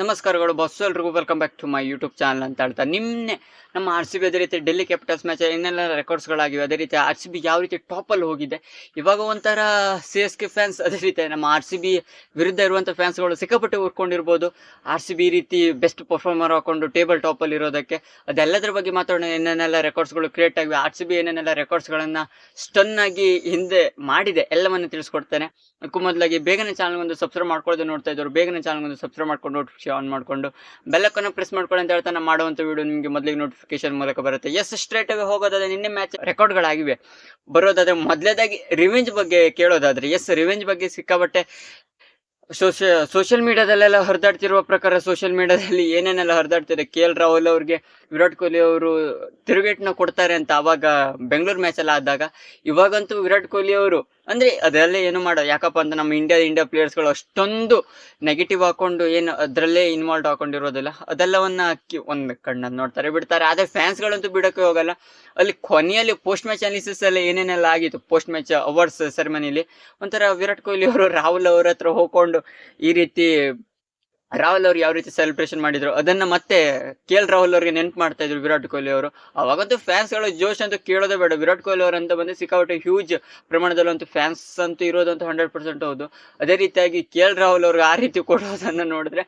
ನಮಸ್ಕಾರಗಳು ಬಸ್ ಎಲ್ರಿಗೂ. Welcome back to my YouTube channel ಅಂತ ಹೇಳ್ತಾ. ನಿನ್ನೆ ನಮ್ಮ ಆರ್ ಸಿ ಬಿ ಅದೇ ರೀತಿ ಡೆಲ್ಲಿ ಕ್ಯಾಪಿಟಲ್ಸ್ ಮ್ಯಾಚ್ ಇನ್ನೆಲ್ಲ ರೆಕಾರ್ಡ್ಸ್ಗಳಾಗಿವೆ ಅದೇ ರೀತಿ ಆರ್ ಸಿ ಬಿ ಯಾವ ರೀತಿ ಟಾಪಲ್ಲಿ ಹೋಗಿದೆ. ಇವಾಗ ಒಂಥರ ಸಿ ಎಸ್ ಕೆ ಫ್ಯಾನ್ಸ್ ಅದೇ ರೀತಿ ನಮ್ಮ ಆರ್ ಸಿ ಬಿ ವಿರುದ್ಧ ಇರುವಂಥ ಫ್ಯಾನ್ಸ್ಗಳು ಸಿಕ್ಕಾಪಟ್ಟೆ ಉರ್ಕೊಂಡಿರ್ಬೋದು ಆರ್ ಸಿ ಬಿ ರೀತಿ ಬೆಸ್ಟ್ ಪರ್ಫಾರ್ಮರ್ ಹಾಕೊಂಡು ಟೇಬಲ್ ಟಾಪಲ್ಲಿ ಇರೋದಕ್ಕೆ. ಅದೆಲ್ಲದರ ಬಗ್ಗೆ ಮಾತಾಡೋಣ. ಏನೇನೆಲ್ಲ ರೆಕಾರ್ಡ್ಸ್ಗಳು ಕ್ರಿಯೇಟ್ ಆಗಿವೆ. ಆರ್ ಸಿ ಬಿ ಏನೇನೆಲ್ಲ ರೆಕಾರ್ಡ್ಸ್ಗಳನ್ನು ಸ್ಟನ್ನಾಗಿ ಹಿಂದೆ ಮಾಡಿದೆ. ಎಲ್ಲವನ್ನು ತಿಳಿಸ್ಕೊಡ್ತೇನೆ. ಅದಕ್ಕೂ ಮೊದಲಾಗಿ ಬೇಗನೆ ಚಾನಲ್ ಒಂದು ಸಬ್ಸ್ಕ್ರೈಬ್ ಮಾಡ್ಕೊಳ್ಳೋದು ನೋಡ್ತಾ ಇದ್ದವರು ಬೇಗನೆ ಚಾನಲ್ಗೊಂದು ಸಬ್ಸ್ಕ್ರೈಬ್ ಮಾಡ್ಕೊಂಡು ನೋಟಿಫಿಕೇಶನ್ ಆನ್ ಮಾಡ್ಕೊಂಡು ಬೆಲ್ಲಕ್ಕನ್ನು ಪ್ರೆಸ್ ಮಾಡ್ಕೊಳ್ಳಿ ಅಂತ ಹೇಳ್ತಾ ನಾನು ಮಾಡುವಂಥ ವಿಡಿಯೋ ನಿಮಗೆ ಮೊದಲಿಗೆ ನೋಟಿಫಿಕೇಶನ್ ಮೂಲಕ ಬರುತ್ತೆ. ಎಸ್ ಸ್ಟ್ರೇಟ್ ಆಗಿ ಹೋಗೋದಾದ್ರೆ ನಿನ್ನೆ ಮ್ಯಾಚ್ ರೆಕಾರ್ಡ್ಗಳಾಗಿವೆ ಬರೋದಾದ್ರೆ ಮೊದಲೇದಾಗಿ ರಿವೆಂಜ್ ಬಗ್ಗೆ ಕೇಳೋದಾದ್ರೆ ಎಸ್ ರಿವೆಂಜ್ ಬಗ್ಗೆ ಸಿಕ್ಕಾಬಟ್ಟೆ ಸೋಶ ಸೋಷಿಯಲ್ ಮೀಡಿಯಾದಲ್ಲೆಲ್ಲ ಹರಿದಾಡ್ತಿರುವ ಪ್ರಕಾರ ಸೋಷಿಯಲ್ ಮೀಡಿಯಾದಲ್ಲಿ ಏನೇನೆಲ್ಲ ಹರಿದಾಡ್ತಿದೆ? ಕೆ ಎಲ್ ರಾಹುಲ್ ಅವ್ರಿಗೆ ವಿರಾಟ್ ಕೊಹ್ಲಿ ಅವರು ತಿರುಗೇಟ್ನ ಕೊಡ್ತಾರೆ ಅಂತ ಅವಾಗ ಬೆಂಗಳೂರು ಮ್ಯಾಚ್ ಎಲ್ಲ ಆದಾಗ, ಇವಾಗಂತೂ ವಿರಾಟ್ ಕೊಹ್ಲಿ ಅವರು, ಅಂದ್ರೆ ಅದರಲ್ಲೇ ಏನು ಮಾಡೋ ಯಾಕಪ್ಪ ಅಂತ ನಮ್ಮ ಇಂಡಿಯಾ ಇಂಡಿಯಾ ಪ್ಲೇಯರ್ಸ್ಗಳು ಅಷ್ಟೊಂದು ನೆಗೆಟಿವ್ ಹಾಕೊಂಡು ಏನು ಅದರಲ್ಲೇ ಇನ್ವಾಲ್ವ್ ಹಾಕೊಂಡಿರೋದಿಲ್ಲ. ಅದೆಲ್ಲವನ್ನ ಅಕ್ಕಿ ಒಂದು ಕಣ್ಣಲ್ಲಿ ನೋಡ್ತಾರೆ, ಬಿಡ್ತಾರೆ. ಆದ್ರೆ ಫ್ಯಾನ್ಸ್ಗಳಂತೂ ಬಿಡೋಕೆ ಹೋಗಲ್ಲ. ಅಲ್ಲಿ ಕೊನೆಯಲ್ಲಿ ಪೋಸ್ಟ್ ಮ್ಯಾಚ್ ಅನಾಲಿಸಿಸ್ ಅಲ್ಲಿ ಏನೇನೆಲ್ಲ ಆಗಿತ್ತು? ಪೋಸ್ಟ್ ಮ್ಯಾಚ್ ಅವಾರ್ಡ್ಸ್ ಸೆರೆಮನಿಲಿ ಒಂಥರ ವಿರಾಟ್ ಕೊಹ್ಲಿ ಅವರು, ರಾಹುಲ್ ಅವ್ರ ಹತ್ರ ಹೋಗ್ಕೊಂಡು ಈ ರೀತಿ ರಾಹುಲ್ ಅವ್ರು ಯಾವ ರೀತಿ ಸೆಲೆಬ್ರೇಷನ್ ಮಾಡಿದ್ರು, ಅದನ್ನ ಮತ್ತೆ ಕೆ ಎಲ್ ರಾಹುಲ್ ಅವ್ರಿಗೆ ನೆನ್ಪು ಮಾಡ್ತಾ ಇದ್ರು ವಿರಾಟ್ ಕೊಹ್ಲಿ ಅವರು. ಅವಾಗಂತೂ ಫ್ಯಾನ್ಸ್ಗಳು ಜೋಶ್ ಅಂತೂ ಕೇಳೋದೇ ಬೇಡ. ವಿರಾಟ್ ಕೊಹ್ಲಿ ಅವರು ಅಂತ ಬಂದು ಸಿಕ್ಕಾಪಟ್ಟೆ ಹ್ಯೂಜ್ ಪ್ರಮಾಣದಲ್ಲಂತೂ ಫ್ಯಾನ್ಸ್ ಅಂತೂ ಇರೋದಂತೂ ಹಂಡ್ರೆಡ್ ಪರ್ಸೆಂಟ್ ಹೌದು. ಅದೇ ರೀತಿಯಾಗಿ ಕೆ ಎಲ್ ರಾಹುಲ್ ಅವ್ರಿಗೆ ಆ ರೀತಿ ಕೊಡೋದನ್ನ ನೋಡಿದ್ರೆ,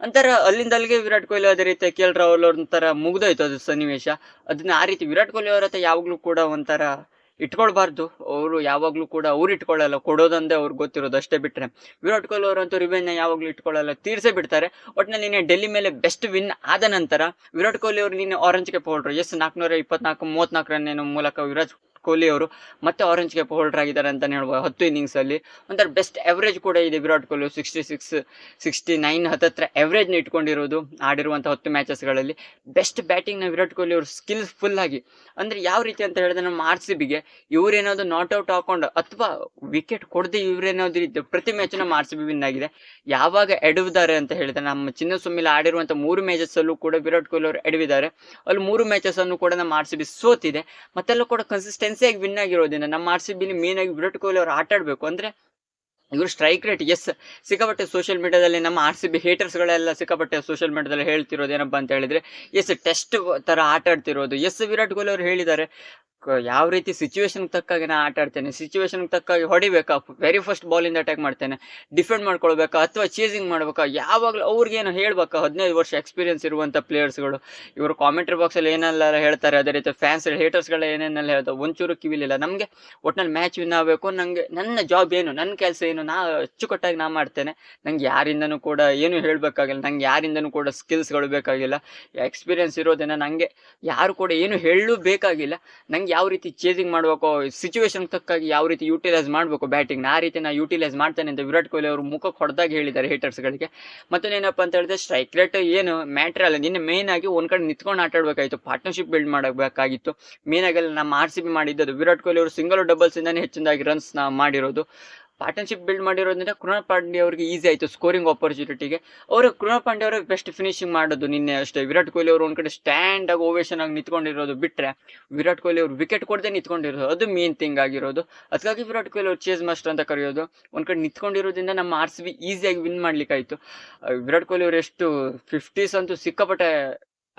ಒಂಥರ ಅಲ್ಲಿಂದ ಅಲ್ಲಿಗೆ ವಿರಾಟ್ ಕೊಹ್ಲಿ ಅದೇ ರೀತಿ ಕೆ ಎಲ್ ರಾಹುಲ್ ಅವ್ರ ಒಂಥರ ಮುಗ್ದೋಯ್ತು ಅದು ಸನ್ನಿವೇಶ. ಅದನ್ನ ಆ ರೀತಿ ವಿರಾಟ್ ಕೊಹ್ಲಿ ಅವ್ರ ಹತ್ರ ಯಾವಾಗ್ಲೂ ಕೂಡ ಒಂಥರ ಇಟ್ಕೊಳ್ಬಾರ್ದು. ಅವರು ಯಾವಾಗಲೂ ಕೂಡ ಅವ್ರು ಇಟ್ಕೊಳ್ಳಲ್ಲ, ಕೊಡೋದಂದೇ ಅವ್ರಿಗೆ ಗೊತ್ತಿರೋದು, ಅಷ್ಟೇ ಬಿಟ್ಟರೆ ವಿರಾಟ್ ಕೊಹ್ಲಿ ಅವರಂತೂ ರಿವೆಂಜ್ ಯಾವಾಗಲೂ ಇಟ್ಕೊಳ್ಳಲ್ಲ, ತೀರ್ಸೇ ಬಿಡ್ತಾರೆ. ಒಟ್ಟಿನಲ್ಲಿ ನಿನ್ನೆ ಡೆಲ್ಲಿ ಮೇಲೆ ಬೆಸ್ಟ್ ವಿನ್ ಆದ ನಂತರ ವಿರಾಟ್ ಕೊಹ್ಲಿ ಅವರು ನೀನು ಆರೆಂಜ್ ಪೌಡ್ರು ಎಸ್ ನಾಲ್ಕುನೂರ ಇಪ್ಪತ್ನಾಲ್ಕು ಮೂವತ್ನಾಲ್ಕು ರನ್ ಏನೋ ಮೂಲಕ ವಿರಾಟ್ ಕೊಹ್ಲಿ ಅವರು ಮತ್ತೆ ಆರೆಂಜ್ ಕ್ಯಾಪ್ ಹೋಲ್ಡರ್ ಆಗಿದ್ದಾರೆ ಅಂತ ಹೇಳ್ಬೋದು. ಹತ್ತು ಇನ್ನಿಂಗ್ಸ್ ಅಲ್ಲಿ ಒಂಥರ ಬೆಸ್ಟ್ ಎವರೇಜ್ ಕೂಡ ಇದೆ Virat Kohli sixty six sixty nine ಹತ್ತತ್ರ ಎವರೇಜ್ನ ಇಟ್ಕೊಂಡಿರೋದು ಆಡಿರುವಂಥ ಹತ್ತು ಮ್ಯಾಚಸ್ಗಳಲ್ಲಿ ಬೆಸ್ಟ್ ಬ್ಯಾಟಿಂಗ್ನ ವಿರಾಟ್ ಕೊಹ್ಲಿ ಅವರು ಸ್ಕಿಲ್ಫುಲ್ ಆಗಿ. ಅಂದ್ರೆ ಯಾವ ರೀತಿ ಅಂತ ಹೇಳಿದ್ರೆ ನಮ್ಮ ಆರ್ ಸಿ ಬಿಗೆ ಇವ್ರೇನಾದ್ರು ನಾಟ್ ಔಟ್ ಹಾಕೊಂಡು ಅಥವಾ ವಿಕೆಟ್ ಕೊಡದೆ ಇವ್ರೇನಾದ್ರು ಇದ್ದು ಪ್ರತಿ ಮ್ಯಾಚ್ ನಮ್ಮ ಆರ್ ಸಿ ಬಿ ವಿನ್ ಆಗಿದೆ. ಯಾವಾಗ ಎಡವಿದ್ದಾರೆ ಅಂತ ಹೇಳಿದ್ರೆ ನಮ್ಮ ಚಿನ್ನಸ್ವಾಮಿಲಿ ಆಡಿರುವಂಥ ಮೂರು ಮ್ಯಾಚಸ್ಸಲ್ಲೂ ಕೂಡ ವಿರಾಟ್ ಕೊಹ್ಲಿ ಅವರು ಎಡವಿದ್ದಾರೆ. ಅಲ್ಲಿ ಮೂರು ಮ್ಯಾಚಸ್ ಅನ್ನು ಕೂಡ ನಮ್ಮ ಆರ್ ಸಿ ಬಿ ಸೋತಿದೆ. ಮತ್ತೆಲ್ಲ ಕೂಡ ಕನ್ಸಿಸ್ಟೆನ್ಸಿಯಾಗಿ ವಿನ್ ಆಗಿರೋದ್ರಿಂದ ನಮ್ಮ ಆರ್ ಸಿ ಬಿಲಿ ಮೇನ್ ಆಗಿ ವಿರಾಟ್ ಕೊಹ್ಲಿ ಅವರು ಆಟ ಆಡಬೇಕು ಅಂದ್ರೆ ಇವರು ಸ್ಟ್ರೈಕ್ ರೇಟ್ ಎಸ್ ಸಿಕ್ಕಾಪಟ್ಟೆ ಸೋಷಿಯಲ್ ಮೀಡಿಯಾದಲ್ಲಿ ನಮ್ಮ ಆರ್ ಸಿ ಬಿ ಹೇಟರ್ಸ್ಗಳೆಲ್ಲ ಸಿಕ್ಕಾಪಟ್ಟೆ ಸೋಷಿಯಲ್ ಮೀಡಿಯಾದಲ್ಲಿ ಹೇಳ್ತಿರೋದು ಏನಪ್ಪ ಅಂತ ಹೇಳಿದ್ರೆ ಎಸ್ ಟೆಸ್ಟ್ ಥರ ಆಟ ಆಡ್ತಿರೋದು. ಎಸ್ ವಿರಾಟ್ ಕೊಹ್ಲಿ ಅವರು ಹೇಳಿದ್ದಾರೆ ಯಾವ ರೀತಿ ಸಿಚುವೇಶನ್ಗೆ ತಕ್ಕಾಗಿ ನಾನು ಆಟ ಆಡ್ತೇನೆ ಸಿಚುವೇಶನ್ ತಕ್ಕಾಗಿ ಹೊಡಿಬೇಕಾ? ವೆರಿ ಫಸ್ಟ್ ಬಾಲಿಂದ ಅಟ್ಯಾಕ್ ಮಾಡ್ತೇನೆ ಡಿಫೆಂಡ್ ಮಾಡ್ಕೊಳ್ಬೇಕಾ ಅಥವಾ ಚೇಸಿಂಗ್ ಮಾಡ್ಬೇಕಾ? ಯಾವಾಗಲೂ ಅವ್ರಿಗೇನು ಹೇಳ್ಬೇಕಾ? ಹದಿನೈದು ವರ್ಷ ಎಕ್ಸ್ಪೀರಿಯನ್ಸ್ ಇರುವಂಥ ಪ್ಲೇಯರ್ಸ್ಗಳು ಇವರು ಕಾಮೆಂಟ್ರಿ ಬಾಕ್ಸಲ್ಲಿ ಏನೆಲ್ಲ ಹೇಳ್ತಾರೆ, ಅದೇ ರೀತಿ ಫ್ಯಾನ್ಸ್ ಹೇಟರ್ಸ್ಗಳು ಏನೇನೆಲ್ಲ ಹೇಳ್ತಾರೆ ಒಂಚೂರು ಕಿವಿಲಿಲ್ಲ. ನಮಗೆ ಒಟ್ಟಿನಲ್ಲಿ ಮ್ಯಾಚ್ ವಿನ್ ಆಗಬೇಕು ನನಗೆ ನನ್ನ ಜಾಬ್ ಏನು, ನನ್ನ ಕೆಲಸ ಏನು? ನಾ ಅಚ್ಚುಕಟ್ಟಾಗಿ ನಾ ಮಾಡ್ತೇನೆ. ನಂಗೆ ಯಾರಿಂದನೂ ಕೂಡ ಏನು ಹೇಳಬೇಕಾಗಿಲ್ಲ. ನಂಗೆ ಯಾರಿಂದನೂ ಕೂಡ ಸ್ಕಿಲ್ಸ್ಗಳು ಬೇಕಾಗಿಲ್ಲ. ಎಕ್ಸ್ಪೀರಿಯನ್ಸ್ ಇರೋದನ್ನು ನನಗೆ ಯಾರು ಕೂಡ ಏನು ಹೇಳಲು ಬೇಕಾಗಿಲ್ಲ. ನಂಗೆ ಯಾವ ರೀತಿ ಚೇಸಿಂಗ್ ಮಾಡಬೇಕು ಸಿಚುವೇಶನ್ ತಕ್ಕಾಗಿ ಯಾವ ರೀತಿ ಯೂಟಿಲೈಸ್ ಮಾಡಬೇಕು ಬ್ಯಾಟಿಂಗ್ ಆ ರೀತಿ ನಾನು ಯೂಟಿಲೈಸ್ ಮಾಡ್ತೇನೆ ಅಂತ ವಿರಾಟ್ ಕೊಹ್ಲಿ ಅವರು ಮುಖಕ್ಕೆ ಹೊಡೆದಾಗ ಹೇಳಿದ್ದಾರೆ ಹೇಟರ್ಸ್ಗಳಿಗೆ ಮತ್ತೇನಪ್ಪ ಅಂತ ಹೇಳಿದ್ರೆ ಸ್ಟ್ರೈಕ್ ರೇಟ್ ಏನು ಮ್ಯಾಟ್ರ್ ಅಲ್ಲ. ನಿನ್ನೆ ಮೇನ್ ಆಗಿ ಒಂದು ಕಡೆ ನಿಂತ್ಕೊಂಡು ಆಟ ಪಾರ್ಟ್ನರ್ಶಿಪ್ ಬಿಲ್ಡ್ ಮಾಡಬೇಕಾಗಿತ್ತು. ಮೇನ್ ಆಗಿ ನಮ್ಮ ಆರ್ ಸಿ ಬಿ ಮಾಡಿದ್ದದು ವಿರಾಟ್ ಕೊಹ್ಲಿ ಅವರು ಸಿಂಗಲ್ ಡಬಲ್ಸ್ ಇಂದಾನೆ ಹೆಚ್ಚಿನದಾಗಿ ರನ್ಸ್ನ ಮಾಡಿರೋದು. ಪಾರ್ಟ್ನರ್ಶಿಪ್ ಬಿಲ್ಡ್ ಮಾಡಿರೋದ್ರಿಂದ ಕೃಣಾಲ್ ಪಾಂಡ್ಯ ಅವರಿಗೆ ಈಸಿ ಆಯಿತು ಸ್ಕೋರಿಂಗ್ ಆಪರ್ಚುನಿಟಿಗೆ ಅವರು ಕೃಣಾಲ್ ಪಾಂಡ್ಯ ಅವರಿಗೆ ಬೆಸ್ಟ್ ಫಿನಿಶಿಂಗ್ ಮಾಡೋದು ನಿನ್ನೆ ಅಷ್ಟೇ. ವಿರಾಟ್ ಕೊಹ್ಲಿ ಅವರು ಒಂದು ಕಡೆ ಸ್ಟ್ಯಾಂಡ್ ಆಗಿ ಓವೇಶನ್ ಆಗಿ ನಿಂತ್ಕೊಂಡಿರೋದು ಬಿಟ್ಟರೆ ವಿರಾಟ್ ಕೊಹ್ಲಿ ಅವರು ವಿಕೆಟ್ ಕೊಡದೆ ನಿಂತ್ಕೊಂಡಿರೋದು, ಅದು ಮೇನ್ ಥಿಂಗ್ ಆಗಿರೋದು. ಅದಕ್ಕಾಗಿ ವಿರಾಟ್ ಕೊಹ್ಲಿ ಅವರು ಚೇಸ್ ಮಾಸ್ಟರ್ ಅಂತ ಕರೆಯೋದು. ಒಂದು ಕಡೆ ನಿಂತ್ಕೊಂಡಿರೋದ್ರಿಂದ ನಮ್ಮ ಆರ್ ಸಿ ಬಿ ಈಸಿಯಾಗಿ ವಿನ್ ಮಾಡ್ಲಿಕ್ಕಾಯ್ತು. ವಿರಾಟ್ ಕೊಹ್ಲಿ ಅವರು ಎಷ್ಟು ಫಿಫ್ಟೀಸ್ ಅಂತೂ ಸಿಕ್ಕಾಪಟ್ಟೆ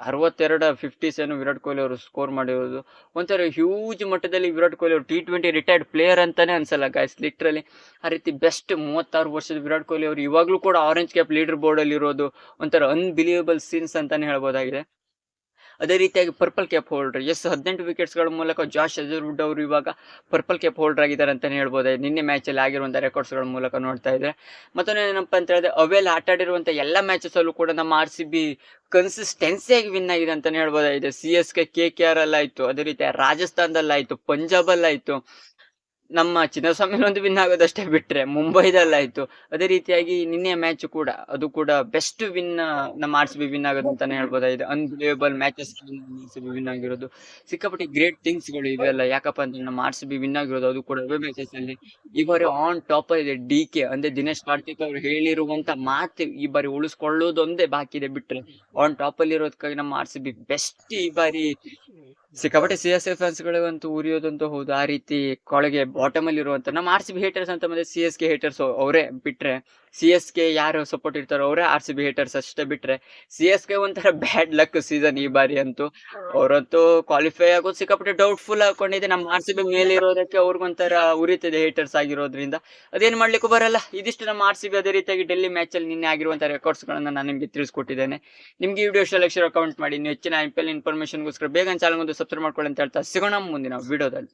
ಅರವತ್ತೆರಡು ಫಿಫ್ಟೀಸ್ ಏನು ವಿರಾಟ್ ಕೊಹ್ಲಿ ಅವರು ಸ್ಕೋರ್ ಮಾಡಿರೋದು. ಒಂಥರ ಹ್ಯೂಜ್ ಮಟ್ಟದಲ್ಲಿ ವಿರಾಟ್ ಕೊಹ್ಲಿ ಅವರು ಟಿ ಟ್ವೆಂಟಿ ರಿಟೈರ್ಡ್ ಪ್ಲೇಯರ್ ಅಂತಾನೆ ಅನ್ಸಲ್ಲ ಗಾಯ್ಸ್ ಲಿಟ್ರಲಿ ಆ ರೀತಿ ಬೆಸ್ಟ್ ಮೂವತ್ತಾರು ವರ್ಷದ ವಿರಾಟ್ ಕೊಹ್ಲಿ ಅವರು ಇವಾಗಲೂ ಕೂಡ ಆರೆಂಜ್ ಕ್ಯಾಪ್ ಲೀಡರ್ ಬೋರ್ಡ್ ಅಲ್ಲಿ ಇರೋದು ಒಂಥರ ಅನ್ಬಿಲಿಯಬಲ್ ಸೀನ್ಸ್ ಅಂತಾನೆ ಹೇಳ್ಬೋದಾಗಿದೆ. ಅದೇ ರೀತಿಯಾಗಿ ಪರ್ಪಲ್ ಕ್ಯಾಪ್ ಹೋಲ್ಡರ್ ಎಸ್ ಹದಿನೆಂಟು ವಿಕೆಟ್ಸ್ಗಳ ಮೂಲಕ ಜಾಶ್ ಅಜರ್ವುಡ್ ಅವರು ಇವಾಗ ಪರ್ಪಲ್ ಕ್ಯಾಪ್ ಹೋಲ್ಡರ್ ಆಗಿದ್ದಾರೆ ಅಂತಲೇ ಹೇಳ್ಬೋದು. ನಿನ್ನೆ ಮ್ಯಾಚಲ್ಲಿ ಆಗಿರುವಂಥ ರೆಕಾರ್ಡ್ಸ್ಗಳ ಮೂಲಕ ನೋಡ್ತಾ ಇದ್ದಾರೆ ಮತ್ತೊಂದು ಏನಪ್ಪ ಅಂತ ಹೇಳಿದ್ರೆ ಅವೆಲ್ ಆಟ ಆಡಿರುವಂಥ ಎಲ್ಲ ಮ್ಯಾಚಸಲ್ಲೂ ಕೂಡ ನಮ್ಮ ಆರ್ ಸಿ ಬಿ ಕನ್ಸಿಸ್ಟೆನ್ಸಿಯಾಗಿ ವಿನ್ ಆಗಿದೆ ಅಂತಲೇ ಹೇಳ್ಬೋದಾಗಿದೆ. C S K K K R ಅಲ್ಲಾಯಿತು. ಅದೇ ರೀತಿ ರಾಜಸ್ಥಾನದಲ್ಲಾಯಿತು ಪಂಜಾಬಲ್ಲಾಯ್ತು ನಮ್ಮ ಚಿನ್ನಸ್ವಾಮಿ ಒಂದು ವಿನ್ ಆಗೋದಷ್ಟೇ ಬಿಟ್ರೆ ಮುಂಬೈದಲ್ಲಾಯ್ತು. ಅದೇ ರೀತಿಯಾಗಿ ನಿನ್ನೆ ಮ್ಯಾಚ್ ಕೂಡ, ಅದು ಕೂಡ ಬೆಸ್ಟ್ ವಿನ್ ನಮ್ಮ ಆರ್ ಸಿ ಬಿ ವಿನ್ ಆಗೋದು ಅಂತಾನೆ ಹೇಳ್ಬೋದಾಗಿದೆ ಅನ್ಬಿಲೇಬಲ್ ಮ್ಯಾಚಸ್ ವಿನ್ ಆಗಿರೋದು. ಸಿಕ್ಕಾಪಟ್ಟೆ ಗ್ರೇಟ್ ಥಿಂಗ್ಸ್ಗಳು ಇವೆಲ್ಲ. ಯಾಕಪ್ಪ ಅಂದ್ರೆ ನಮ್ಮ ಆರ್ ಸಿ ಬಿ ವಿನ್ ಆಗಿರೋದು, ಅದು ಕೂಡ ಅವೇ ಮ್ಯಾಚಸ್ ಅಲ್ಲಿ. ಈ ಬಾರಿ ಆನ್ ಟಾಪ್ ಇದೆ ಡಿ ಕೆ ಅಂದ್ರೆ ದಿನೇಶ್ ಕಾರ್ತಿಕ್ ಅವರು ಹೇಳಿರುವಂತ ಮಾತು ಈ ಬಾರಿ ಉಳಿಸ್ಕೊಳ್ಳೋದೊಂದೇ ಬಾಕಿ ಇದೆ ಬಿಟ್ರೆ. ಆನ್ ಟಾಪ್ ಅಲ್ಲಿ ಇರೋದಕ್ಕಾಗಿ ನಮ್ಮ ಆರ್ ಬಿ ಬೆಸ್ಟ್ ಈ ಬಾರಿ ಸಿಕ್ಕಾಪಟ್ಟೆ ಸಿ ಎಸ್ ಎಫ್ ಫ್ಯಾನ್ಸ್ಗಳಿಗಂತೂ ಉರಿಯೋದಂತೂ ಹೌದು. ಆ ರೀತಿ ಕೊಳಗೆ ಬಾಟಮ್ ಅಲ್ಲಿ ಇರುವಂತ ನಮ್ಮ ಆರ್ ಸಿ ಬಿ ಹೇಟರ್ಸ್ ಅಂತ ಮತ್ತೆ ಸಿ ಎಸ್ ಕೆ ಹೇಟರ್ಸ್ ಅವರೇ ಬಿಟ್ರೆ ಸಿ ಎಸ್ ಕೆ ಯಾರು ಸಪೋರ್ಟ್ ಇರ್ತಾರೋ ಅವರೇ ಆರ್ ಸಿ ಬಿ ಹೇಟರ್ಸ್ ಅಷ್ಟೇ ಬಿಟ್ರೆ ಸಿ ಎಸ್ ಕೆ ಒಂಥರ ಬ್ಯಾಡ್ ಲಕ್ ಸೀಸನ್ ಈ ಬಾರಿ ಅಂತೂ. ಅವರಂತೂ ಕ್ವಾಲಿಫೈ ಆಗೋದು ಸಿಕ್ಕಾಪಟ್ಟೆ ಡೌಟ್ಫುಲ್ ಹಾಕೊಂಡಿದೆ ನಮ್ಮ ಆರ್ ಸಿ ಬಿ ಮೇಲೆ ಇರೋದಕ್ಕೆ ಅವ್ರಿಗೊಂಥರ ಉರಿತಿದೆ ಹೇಟರ್ಸ್ ಆಗಿರೋದ್ರಿಂದ. ಅದೇನ್ ಮಾಡ್ಲಿಕ್ಕೂ ಬರಲ್ಲ. ಇದಿಷ್ಟು ನಮ್ಮ ಆರ್ ಸಿ ಬಿ ಅದೇ ರೀತಿಯಾಗಿ ಡೆಲ್ಲಿ ಮ್ಯಾಚ್ ಅಲ್ಲಿ ನಿನ್ನೆ ಆಗಿರುವಂತಹ ರೆಕಾರ್ಡ್ಸ್ ಗಳನ್ನ ನಾನು ನಿಮಗೆ ತಿಳಿಸ್ಕೊಟ್ಟಿದ್ದೇನೆ. ನಿಮ್ಗೆ ಈ ವಿಡಿಯೋ ಇಷ್ಟ ಲಕ್ಷ ಕಮೆಂಟ್ ಮಾಡಿ. ನೀವು ಹೆಚ್ಚಿನ ಐ ಪಿ ಎಲ್ ಇನ್ಫಾರ್ಮೇಶನ್ಗೋಸ್ಕರ ಬೇಗ ಚಾನಲ್ ಒಂದು ಸಬ್ಸ್ಕ್ರೈಬ್ ಮಾಡ್ಕೊಳ್ಳಿ ಅಂತ ಹೇಳ್ತಾ ಸಿಗೋಣ ಮುಂದಿನ ವಿಡಿಯೋದಲ್ಲಿ